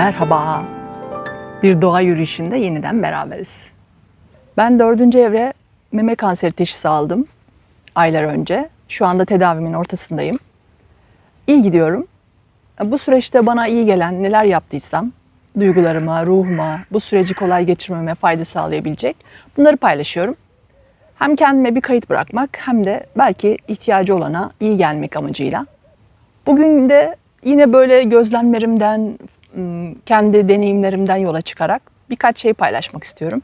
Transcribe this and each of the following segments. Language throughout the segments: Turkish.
Merhaba. Bir doğa yürüyüşünde yeniden beraberiz. Ben dördüncü evre meme kanseri teşhisi aldım aylar önce. Şu anda tedavimin ortasındayım. İyi gidiyorum. Bu süreçte bana iyi gelen neler yaptıysam, duygularıma, ruhuma, bu süreci kolay geçirmeme fayda sağlayabilecek bunları paylaşıyorum. Hem kendime bir kayıt bırakmak hem de belki ihtiyacı olana iyi gelmek amacıyla. Bugün de yine böyle gözlemlerimden, kendi deneyimlerimden yola çıkarak birkaç şey paylaşmak istiyorum.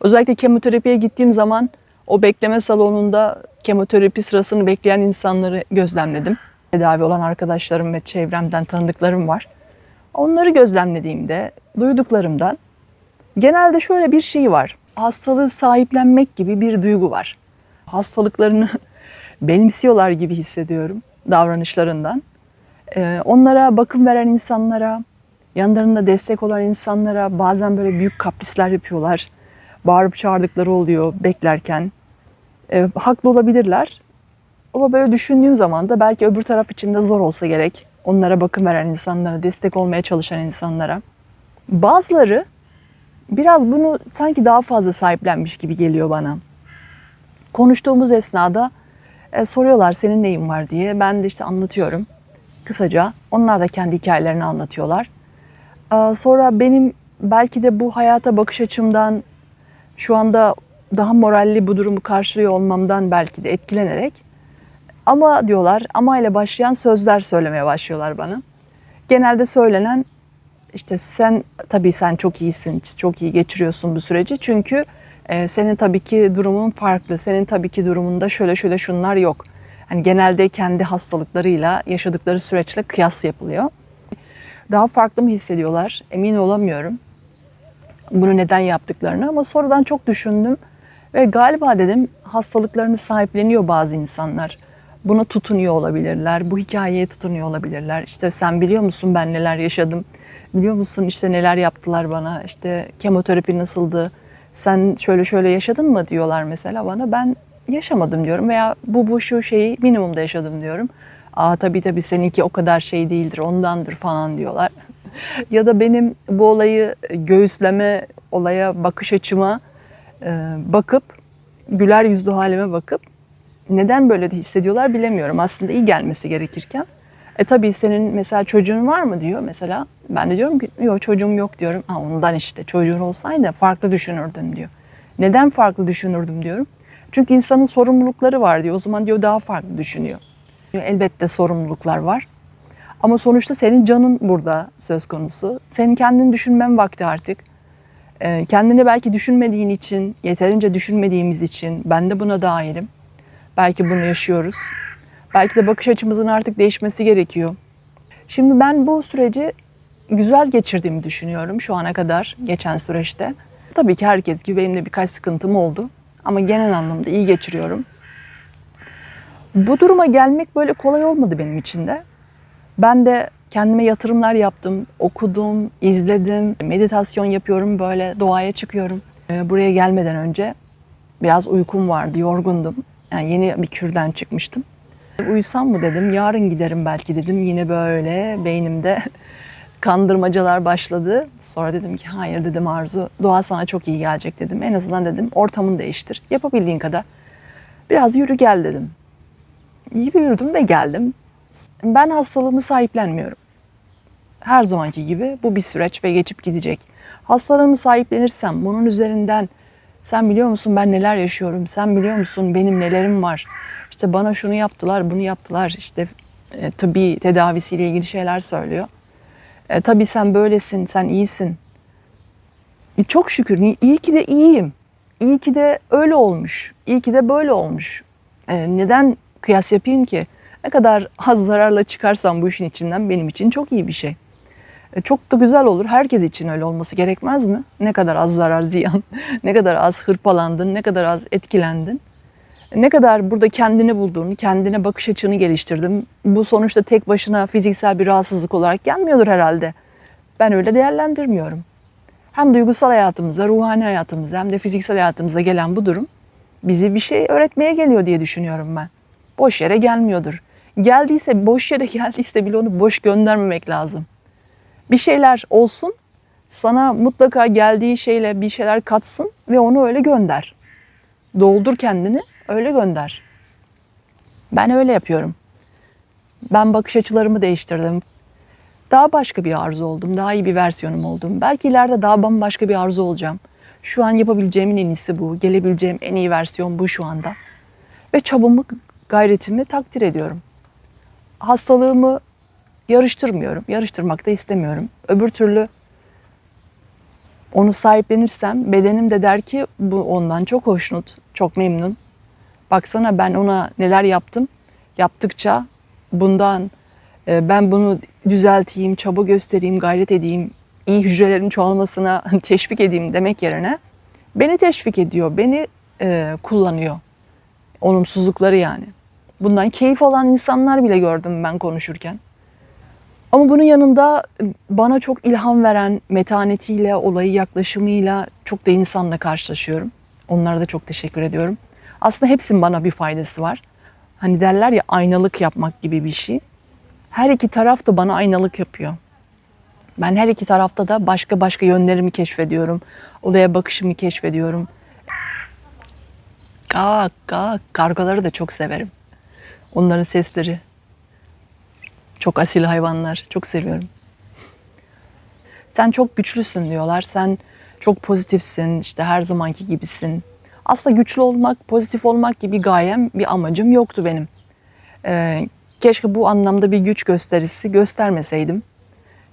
Özellikle kemoterapiye gittiğim zaman o bekleme salonunda kemoterapi sırasını bekleyen insanları gözlemledim. Tedavi olan arkadaşlarım ve çevremden tanıdıklarım var. Onları gözlemlediğimde, duyduklarımdan genelde şöyle bir şey var. Hastalığı sahiplenmek gibi bir duygu var. Hastalıklarını benimsiyorlar gibi hissediyorum davranışlarından. Onlara bakım veren insanlara, yanlarında destek olan insanlara bazen böyle büyük kaprisler yapıyorlar. Bağırıp çağırdıkları oluyor beklerken. Ee, haklı olabilirler. Ama böyle düşündüğüm zaman da belki öbür taraf için de zor olsa gerek. Onlara bakım veren insanlara, destek olmaya çalışan insanlara. Bazıları biraz bunu sanki daha fazla sahiplenmiş gibi geliyor bana. Konuştuğumuz esnada e, soruyorlar senin neyin var diye. Ben de işte anlatıyorum kısaca. Onlar da kendi hikayelerini anlatıyorlar. Sonra benim belki de bu hayata bakış açımdan şu anda daha moralli bu durumu karşılıyor olmamdan belki de etkilenerek ama diyorlar ama ile başlayan sözler söylemeye başlıyorlar bana. Genelde söylenen işte sen tabii sen çok iyisin, çok iyi geçiriyorsun bu süreci. Çünkü e, senin tabii ki durumun farklı. Senin tabii ki durumunda şöyle şöyle şunlar yok. Hani genelde kendi hastalıklarıyla yaşadıkları süreçle kıyas yapılıyor. Daha farklı mı hissediyorlar? Emin olamıyorum. Bunu neden yaptıklarını ama sonradan çok düşündüm ve galiba dedim hastalıklarını sahipleniyor bazı insanlar. Buna tutunuyor olabilirler, bu hikayeye tutunuyor olabilirler. İşte sen biliyor musun ben neler yaşadım? Biliyor musun işte neler yaptılar bana? İşte kemoterapi nasıldı? Sen şöyle şöyle yaşadın mı diyorlar mesela bana. Ben yaşamadım diyorum veya bu bu şu şeyi minimumda yaşadım diyorum. Aa tabii tabii seninki o kadar şey değildir ondandır falan diyorlar. ya da benim bu olayı göğüsleme, olaya bakış açıma e, bakıp güler yüzlü halime bakıp neden böyle hissediyorlar bilemiyorum. Aslında iyi gelmesi gerekirken. E tabii senin mesela çocuğun var mı diyor mesela. Ben de diyorum ki yok çocuğum yok diyorum. Ha ondan işte çocuğun olsaydı farklı düşünürdün diyor. Neden farklı düşünürdüm diyorum. Çünkü insanın sorumlulukları var diyor. O zaman diyor daha farklı düşünüyor. Elbette sorumluluklar var. Ama sonuçta senin canın burada söz konusu. Senin kendini düşünmen vakti artık. Ee, kendini belki düşünmediğin için, yeterince düşünmediğimiz için ben de buna dahilim. Belki bunu yaşıyoruz. Belki de bakış açımızın artık değişmesi gerekiyor. Şimdi ben bu süreci güzel geçirdiğimi düşünüyorum şu ana kadar geçen süreçte. Tabii ki herkes gibi benim de birkaç sıkıntım oldu. Ama genel anlamda iyi geçiriyorum. Bu duruma gelmek böyle kolay olmadı benim için de. Ben de kendime yatırımlar yaptım, okudum, izledim, meditasyon yapıyorum böyle doğaya çıkıyorum. Ee, Buraya gelmeden önce biraz uykum vardı, yorgundum. Yani yeni bir kürden çıkmıştım. Uyusam mı dedim, yarın giderim belki dedim. Yine böyle beynimde kandırmacalar başladı. Sonra dedim ki hayır dedim Arzu, doğa sana çok iyi gelecek dedim. En azından dedim ortamını değiştir, yapabildiğin kadar. Biraz yürü gel dedim. İyi bir yürüdüm ve geldim. Ben hastalığımı sahiplenmiyorum. Her zamanki gibi bu bir süreç ve geçip gidecek. Hastalığımı sahiplenirsem bunun üzerinden sen biliyor musun ben neler yaşıyorum? Sen biliyor musun benim nelerim var? İşte bana şunu yaptılar, bunu yaptılar. İşte e, tıbbi tedavisiyle ilgili şeyler söylüyor. E, tabii sen böylesin, sen iyisin. E, çok şükür, iyi ki de iyiyim. İyi ki de öyle olmuş. İyi ki de böyle olmuş. E, neden kıyas yapayım ki? Ne kadar az zararla çıkarsam bu işin içinden benim için çok iyi bir şey. E, Çok da güzel olur. Herkes için öyle olması gerekmez mi? Ne kadar az zarar ziyan, ne kadar az hırpalandın, ne kadar az etkilendin. Ne kadar burada kendini buldun, kendine bakış açını geliştirdin. Bu sonuçta tek başına fiziksel bir rahatsızlık olarak gelmiyordur herhalde. Ben öyle değerlendirmiyorum. Hem duygusal hayatımıza, ruhani hayatımıza hem de fiziksel hayatımıza gelen bu durum bizi bir şey öğretmeye geliyor diye düşünüyorum ben. Boş yere gelmiyordur. Geldiyse, boş yere geldiyse bile onu boş göndermemek lazım. Bir şeyler olsun, sana mutlaka geldiği şeyle bir şeyler katsın ve onu öyle gönder. Doldur kendini, öyle gönder. Ben öyle yapıyorum. Ben bakış açılarımı değiştirdim. Daha başka bir arzu oldum, daha iyi bir versiyonum oldum. Belki ileride daha bambaşka bir arzu olacağım. Şu an yapabileceğimin en iyisi bu. Gelebileceğim en iyi versiyon bu şu anda. Ve çabamı, gayretimi takdir ediyorum. Hastalığımı yarıştırmıyorum. Yarıştırmak da istemiyorum. Öbür türlü onu sahiplenirsem bedenim de der ki bu ondan çok hoşnut, çok memnun. Baksana ben ona neler yaptım. Yaptıkça bundan e, ben bunu düzelteyim, çaba göstereyim, gayret edeyim, iyi hücrelerin çoğalmasına teşvik edeyim demek yerine beni teşvik ediyor, beni e, kullanıyor. Olumsuzlukları yani. Bundan keyif alan insanlar bile gördüm ben konuşurken. Ama bunun yanında bana çok ilham veren metanetiyle, olayı yaklaşımıyla çok da insanla karşılaşıyorum. Onlara da çok teşekkür ediyorum. Aslında hepsinin bana bir faydası var. Hani derler ya aynalık yapmak gibi bir şey. Her iki taraf da bana aynalık yapıyor. Ben her iki tarafta da başka başka yönlerimi keşfediyorum. Olaya bakışımı keşfediyorum. Gak gak kargaları da çok severim. Onların sesleri. Çok asil hayvanlar. Çok seviyorum. Sen çok güçlüsün diyorlar. Sen çok pozitifsin. işte her zamanki gibisin. Aslında güçlü olmak, pozitif olmak gibi gayem, bir amacım yoktu benim. Ee, keşke bu anlamda bir güç gösterisi göstermeseydim.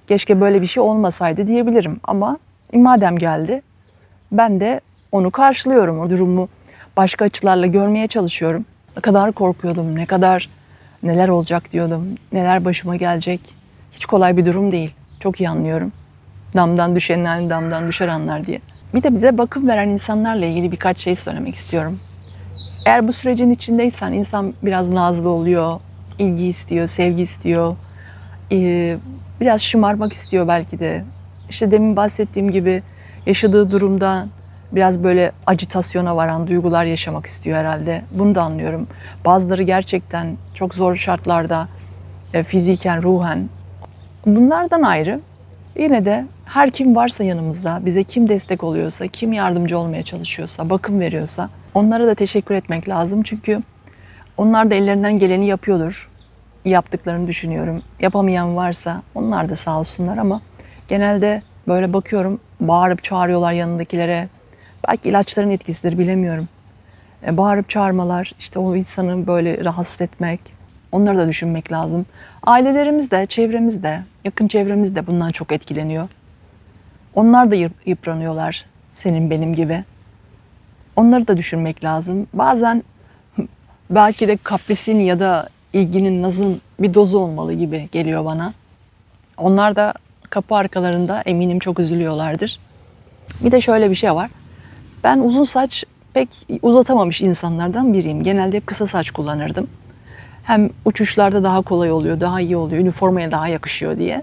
Keşke böyle bir şey olmasaydı diyebilirim. Ama madem geldi, ben de onu karşılıyorum. O durumu başka açılarla görmeye çalışıyorum. Ne kadar korkuyordum, ne kadar neler olacak diyordum, neler başıma gelecek. Hiç kolay bir durum değil. Çok iyi anlıyorum. Damdan düşenler damdan düşer anlar diye. Bir de bize bakım veren insanlarla ilgili birkaç şey söylemek istiyorum. Eğer bu sürecin içindeysen insan biraz nazlı oluyor, ilgi istiyor, sevgi istiyor, ee, biraz şımarmak istiyor belki de. İşte demin bahsettiğim gibi yaşadığı durumda biraz böyle acitasyona varan duygular yaşamak istiyor herhalde. Bunu da anlıyorum. Bazıları gerçekten çok zor şartlarda e, fiziken, ruhen. Bunlardan ayrı yine de her kim varsa yanımızda, bize kim destek oluyorsa, kim yardımcı olmaya çalışıyorsa, bakım veriyorsa onlara da teşekkür etmek lazım. Çünkü onlar da ellerinden geleni yapıyordur. Yaptıklarını düşünüyorum. Yapamayan varsa onlar da sağ olsunlar ama genelde böyle bakıyorum bağırıp çağırıyorlar yanındakilere. Belki ilaçların etkisidir bilemiyorum. E, bağırıp çağırmalar, işte o insanı böyle rahatsız etmek, onları da düşünmek lazım. Ailelerimiz de, çevremiz de, yakın çevremiz de bundan çok etkileniyor. Onlar da yıp- yıpranıyorlar senin benim gibi. Onları da düşünmek lazım. Bazen belki de kaprisin ya da ilginin nazın bir dozu olmalı gibi geliyor bana. Onlar da kapı arkalarında eminim çok üzülüyorlardır. Bir de şöyle bir şey var. Ben uzun saç pek uzatamamış insanlardan biriyim. Genelde hep kısa saç kullanırdım. Hem uçuşlarda daha kolay oluyor, daha iyi oluyor, üniformaya daha yakışıyor diye.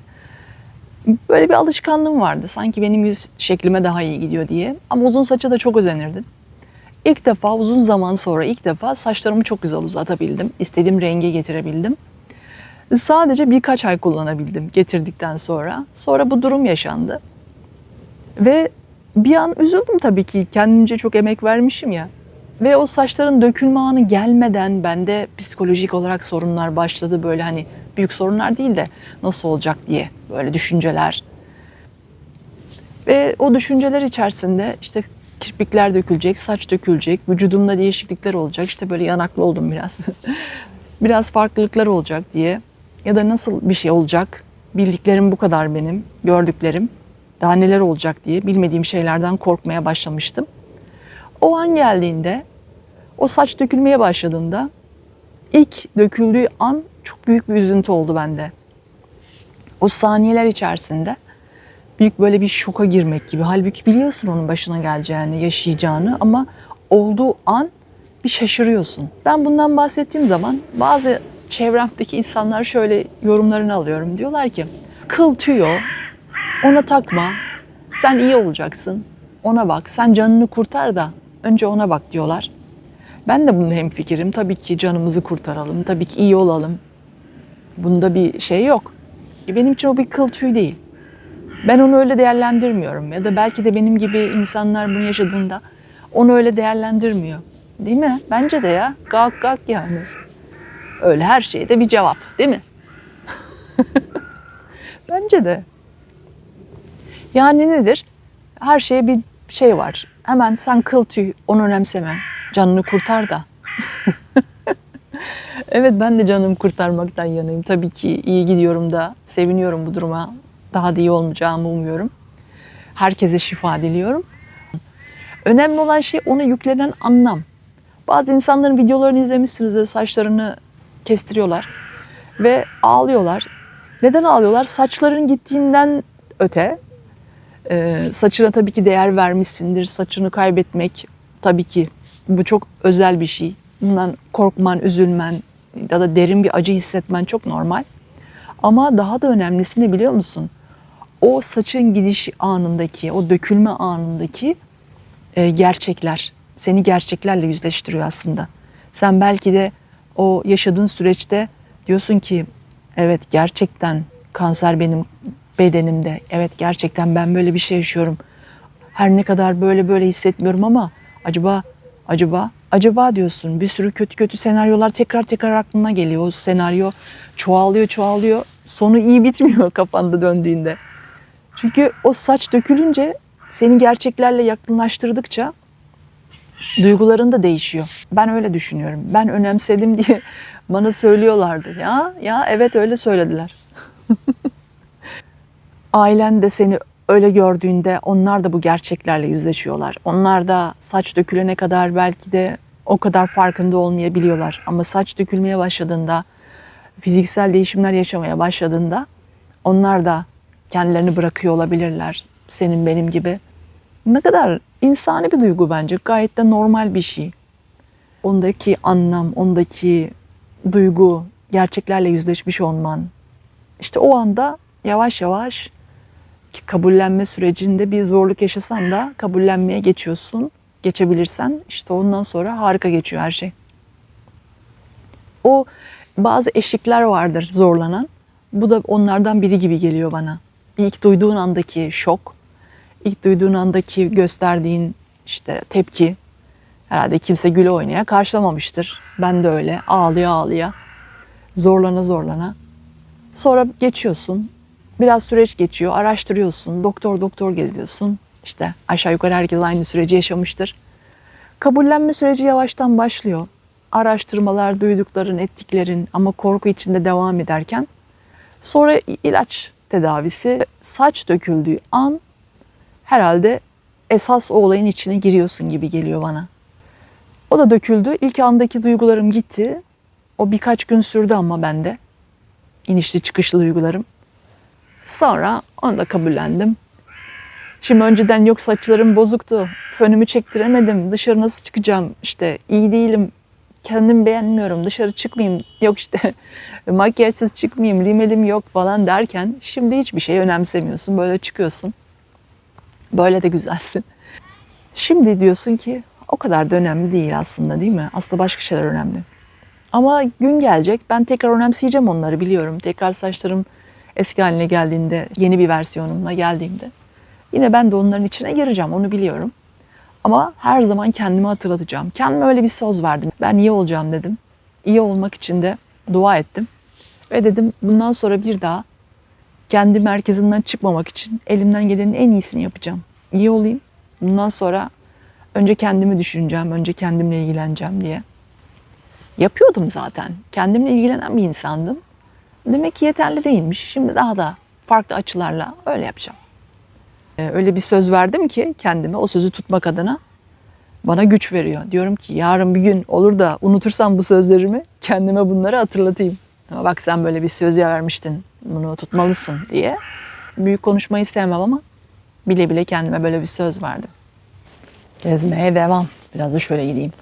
Böyle bir alışkanlığım vardı. Sanki benim yüz şeklime daha iyi gidiyor diye. Ama uzun saça da çok özenirdim. İlk defa uzun zaman sonra ilk defa saçlarımı çok güzel uzatabildim. İstediğim renge getirebildim. Sadece birkaç ay kullanabildim getirdikten sonra. Sonra bu durum yaşandı. Ve bir an üzüldüm tabii ki. Kendimce çok emek vermişim ya. Ve o saçların dökülme anı gelmeden bende psikolojik olarak sorunlar başladı. Böyle hani büyük sorunlar değil de nasıl olacak diye böyle düşünceler. Ve o düşünceler içerisinde işte kirpikler dökülecek, saç dökülecek, vücudumda değişiklikler olacak. İşte böyle yanaklı oldum biraz. biraz farklılıklar olacak diye. Ya da nasıl bir şey olacak? Bildiklerim bu kadar benim, gördüklerim. Daha neler olacak diye bilmediğim şeylerden korkmaya başlamıştım. O an geldiğinde, o saç dökülmeye başladığında ilk döküldüğü an çok büyük bir üzüntü oldu bende. O saniyeler içerisinde büyük böyle bir şoka girmek gibi. Halbuki biliyorsun onun başına geleceğini, yaşayacağını ama olduğu an bir şaşırıyorsun. Ben bundan bahsettiğim zaman bazı çevremdeki insanlar şöyle yorumlarını alıyorum. Diyorlar ki kıl tüyo, ona takma, sen iyi olacaksın, ona bak, sen canını kurtar da önce ona bak diyorlar. Ben de bunun hemfikirim. Tabii ki canımızı kurtaralım, tabii ki iyi olalım. Bunda bir şey yok. Benim için o bir kıl tüy değil. Ben onu öyle değerlendirmiyorum ya da belki de benim gibi insanlar bunu yaşadığında onu öyle değerlendirmiyor. Değil mi? Bence de ya. Kalk kalk yani. Öyle her şeyde bir cevap değil mi? Bence de. Yani nedir? Her şeye bir şey var. Hemen sen kıl tüy, onu önemseme. Canını kurtar da. evet ben de canımı kurtarmaktan yanayım. Tabii ki iyi gidiyorum da seviniyorum bu duruma. Daha da iyi olmayacağımı umuyorum. Herkese şifa diliyorum. Önemli olan şey ona yüklenen anlam. Bazı insanların videolarını izlemişsinizdir, saçlarını kestiriyorlar ve ağlıyorlar. Neden ağlıyorlar? Saçların gittiğinden öte e, saçına tabii ki değer vermişsindir. Saçını kaybetmek tabii ki bu çok özel bir şey. Bundan korkman, üzülmen ya da derin bir acı hissetmen çok normal. Ama daha da önemlisi ne biliyor musun? O saçın gidiş anındaki, o dökülme anındaki e, gerçekler seni gerçeklerle yüzleştiriyor aslında. Sen belki de o yaşadığın süreçte diyorsun ki evet gerçekten kanser benim bedenimde. Evet gerçekten ben böyle bir şey yaşıyorum. Her ne kadar böyle böyle hissetmiyorum ama acaba acaba acaba diyorsun. Bir sürü kötü kötü senaryolar tekrar tekrar aklına geliyor. O senaryo çoğalıyor çoğalıyor. Sonu iyi bitmiyor kafanda döndüğünde. Çünkü o saç dökülünce seni gerçeklerle yakınlaştırdıkça duyguların da değişiyor. Ben öyle düşünüyorum. Ben önemsedim diye bana söylüyorlardı. Ya ya evet öyle söylediler. Ailen de seni öyle gördüğünde onlar da bu gerçeklerle yüzleşiyorlar. Onlar da saç dökülene kadar belki de o kadar farkında olmayabiliyorlar. Ama saç dökülmeye başladığında, fiziksel değişimler yaşamaya başladığında onlar da kendilerini bırakıyor olabilirler. Senin benim gibi. Ne kadar insani bir duygu bence. Gayet de normal bir şey. Ondaki anlam, ondaki duygu, gerçeklerle yüzleşmiş olman. İşte o anda yavaş yavaş kabullenme sürecinde bir zorluk yaşasan da kabullenmeye geçiyorsun. Geçebilirsen işte ondan sonra harika geçiyor her şey. O bazı eşikler vardır zorlanan. Bu da onlardan biri gibi geliyor bana. İlk duyduğun andaki şok, ilk duyduğun andaki gösterdiğin işte tepki herhalde kimse güle oynaya karşılamamıştır. Ben de öyle ağlıya ağlıya zorlana zorlana. Sonra geçiyorsun. Biraz süreç geçiyor. Araştırıyorsun. Doktor doktor geziyorsun. İşte aşağı yukarı herkes aynı süreci yaşamıştır. Kabullenme süreci yavaştan başlıyor. Araştırmalar, duydukların, ettiklerin ama korku içinde devam ederken sonra ilaç tedavisi saç döküldüğü an herhalde esas o olayın içine giriyorsun gibi geliyor bana. O da döküldü. İlk andaki duygularım gitti. O birkaç gün sürdü ama bende. İnişli çıkışlı duygularım. Sonra onu da kabullendim. Şimdi önceden yok saçlarım bozuktu. Fönümü çektiremedim. Dışarı nasıl çıkacağım? İşte iyi değilim. Kendimi beğenmiyorum. Dışarı çıkmayayım. Yok işte makyajsız çıkmayayım. Rimelim yok falan derken şimdi hiçbir şey önemsemiyorsun. Böyle çıkıyorsun. Böyle de güzelsin. Şimdi diyorsun ki o kadar da önemli değil aslında değil mi? Aslında başka şeyler önemli. Ama gün gelecek ben tekrar önemseyeceğim onları biliyorum. Tekrar saçlarım eski haline geldiğinde, yeni bir versiyonumla geldiğimde yine ben de onların içine gireceğim onu biliyorum. Ama her zaman kendimi hatırlatacağım. Kendime öyle bir söz verdim. Ben iyi olacağım dedim. İyi olmak için de dua ettim. Ve dedim bundan sonra bir daha kendi merkezimden çıkmamak için elimden gelenin en iyisini yapacağım. İyi olayım. Bundan sonra önce kendimi düşüneceğim, önce kendimle ilgileneceğim diye. Yapıyordum zaten. Kendimle ilgilenen bir insandım. Demek ki yeterli değilmiş. Şimdi daha da farklı açılarla öyle yapacağım. Ee, Öyle bir söz verdim ki kendime o sözü tutmak adına bana güç veriyor. Diyorum ki yarın bir gün olur da unutursam bu sözlerimi kendime bunları hatırlatayım. Ama bak sen böyle bir söz vermiştin. Bunu tutmalısın diye. Büyük konuşmayı sevmem ama bile bile kendime böyle bir söz verdim. Gezmeye devam. Biraz da şöyle gideyim.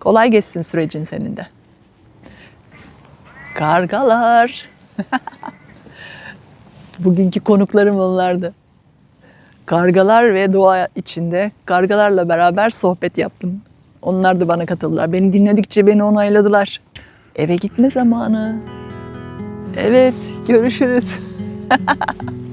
Kolay geçsin sürecin senin de. Kargalar. Bugünkü konuklarım onlardı. Kargalar ve doğa içinde kargalarla beraber sohbet yaptım. Onlar da bana katıldılar. Beni dinledikçe beni onayladılar. Eve gitme zamanı. Evet, görüşürüz.